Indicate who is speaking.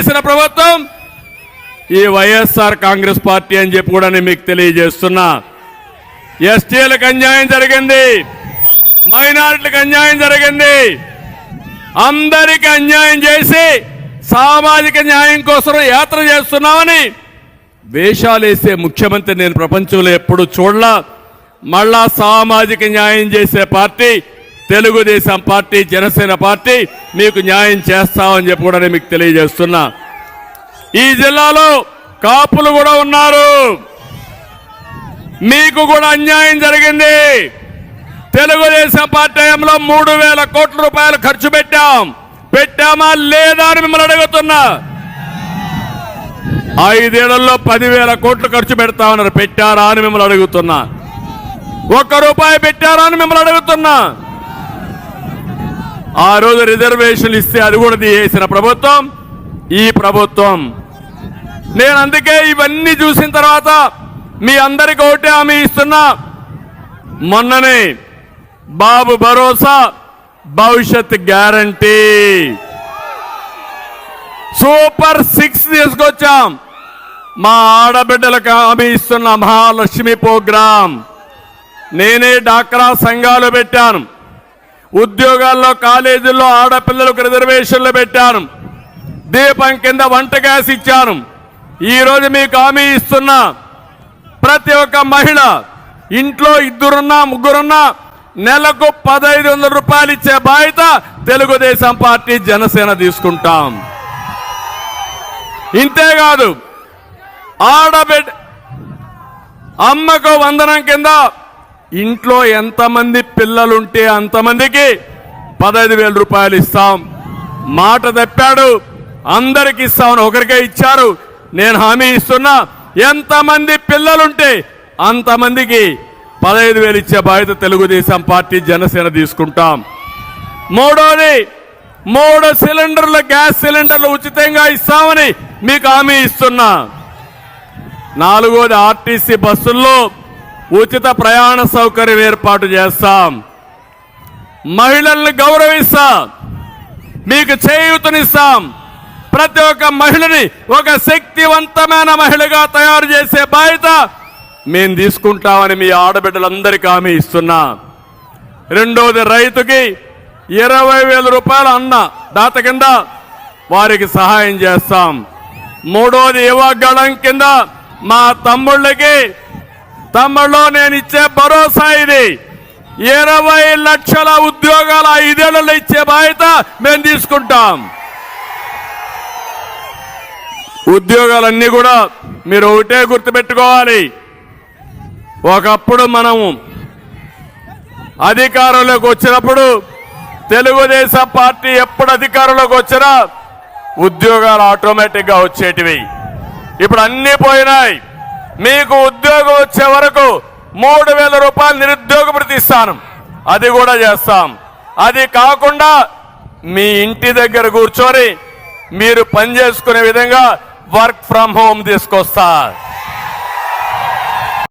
Speaker 1: చేసిన ప్రభుత్వం ఈ వైఎస్ఆర్ కాంగ్రెస్ పార్టీ అని చెప్పి కూడా నేను మీకు తెలియజేస్తున్నా. ఎస్టీలకు అన్యాయం జరిగింది. మైనారిటీలకు అన్యాయం జరిగింది. అందరికి అన్యాయం చేసి సామాజిక న్యాయం కోసం యాత్ర చేస్తున్నామని వేషాలేసే ముఖ్యమంత్రి నేను ప్రపంచంలో ఎప్పుడు చూడలా. మళ్ళా సామాజిక న్యాయం చేసే party Telugu Desam party Jana Sena party మీకు న్యాయం చేస్తామని చెప్పి కూడా నేను మీకు తెలియజేస్తున్నా. ఈ జిల్లాలో కాపులు కూడా ఉన్నారు. మీకు కూడా అన్యాయం జరిగింది. తెలుగుదేశం పార్టీ హయాంలో మూడు వేల కోట్ల రూపాయలు ఖర్చు పెట్టాం. పెట్టామా లేదా అని మిమ్మల్ని అడుగుతున్నా. ఐదేళ్ళలో పదివేల కోట్లు ఖర్చు పెడతామన్నారు పెట్టారా అని మిమ్మల్ని అడుగుతున్నా. ఒక్క రూపాయి పెట్టారా అని మిమ్మల్ని అడుగుతున్నా. ఆ రోజు రిజర్వేషన్లు ఇస్తే అది కూడా తీసేసిన ప్రభుత్వం ఈ ప్రభుత్వం. నేను అందుకే ఇవన్నీ చూసిన తర్వాత మీ అందరికి ఒకటే హామీ ఇస్తున్నా. మొన్ననే బాబు భరోసా భవిష్యత్ గ్యారంటీ. సూపర్ సిక్స్ తీసుకొచ్చాం. మా ఆడబిడ్డలకు హామీ ఇస్తున్న మహాలక్ష్మి ప్రోగ్రాం. నేనే డాక్రా సంఘాలు పెట్టాను. ఉద్యోగాల్లో కాలేజీల్లో ఆడపిల్లలకు రిజర్వేషన్లు పెట్టాను. దీపం కింద వంట గ్యాస్ ఇచ్చాను. ఈరోజు మీకు హామీ ఇస్తున్నా. ప్రతి ఒక్క మహిళ ఇంట్లో ఇద్దరున్నా ముగ్గురున్నా నెలకు పదహైదు వందల రూపాయలు ఇచ్చే బాధ్యత తెలుగుదేశం పార్టీ జనసేన తీసుకుంటాం. ఇంతేకాదు ఆడబిడ్డ అమ్మకు వందనం కింద ఇంట్లో ఎంతమంది పిల్లలుంటే అంతమందికి పదహైదు వేల రూపాయలు ఇస్తాం. మాట తప్పాడు అందరికి ఇస్తామని ఒకరికే ఇచ్చారు. నేను హామీ ఇస్తున్నా ఎంతమంది పిల్లలుంటే అంతమందికి పదహైదు వేలు ఇచ్చే బాధ్యత తెలుగుదేశం పార్టీ జనసేన తీసుకుంటాం. మూడోది మూడు సిలిండర్ల గ్యాస్ సిలిండర్లు ఉచితంగా ఇస్తామని మీకు హామీ ఇస్తున్నా. నాలుగోది ఆర్టీసీ బస్సుల్లో ఉచిత ప్రయాణ సౌకర్యం ఏర్పాటు చేస్తాం. మహిళల్ని గౌరవిస్తాం. మీకు చేయూతనిస్తాం. ప్రతి ఒక్క మహిళని ఒక శక్తివంతమైన మహిళగా తయారు చేసే బాధ్యత మేము తీసుకుంటామని మీ ఆడబిడ్డలందరికీ హామీ ఇస్తున్నా. రెండోది రైతుకి ఇరవై వేల రూపాయల అన్న దాత కింద వారికి సహాయం చేస్తాం. మూడోది యువగళం కింద మా తమ్ముళ్ళకి తమ్ముళ్ళు నేను ఇచ్చే భరోసా ఇది. ఇరవై లక్షల ఉద్యోగాల ఐదేళ్ళలో ఇచ్చే బాధ్యత మేము తీసుకుంటాం. ఉద్యోగాలన్నీ కూడా మీరు ఒకటే గుర్తుపెట్టుకోవాలి. ఒకప్పుడు మనము అధికారంలోకి వచ్చినప్పుడు తెలుగుదేశం పార్టీ ఎప్పుడు అధికారంలోకి వచ్చినా ఉద్యోగాలు ఆటోమేటిక్గా వచ్చేటివి. ఇప్పుడు అన్నీ పోయినాయి. మీకు ఉద్యోగం వచ్చే వరకు మూడు వేల రూపాయలు నిరుద్యోగ భృతి ఇస్తాను అది కూడా చేస్తాం. అది కాకుండా మీ ఇంటి దగ్గర కూర్చొని మీరు పని చేసుకునే విధంగా వర్క్ ఫ్రమ్ హోమ్ తీసుకొస్తారు.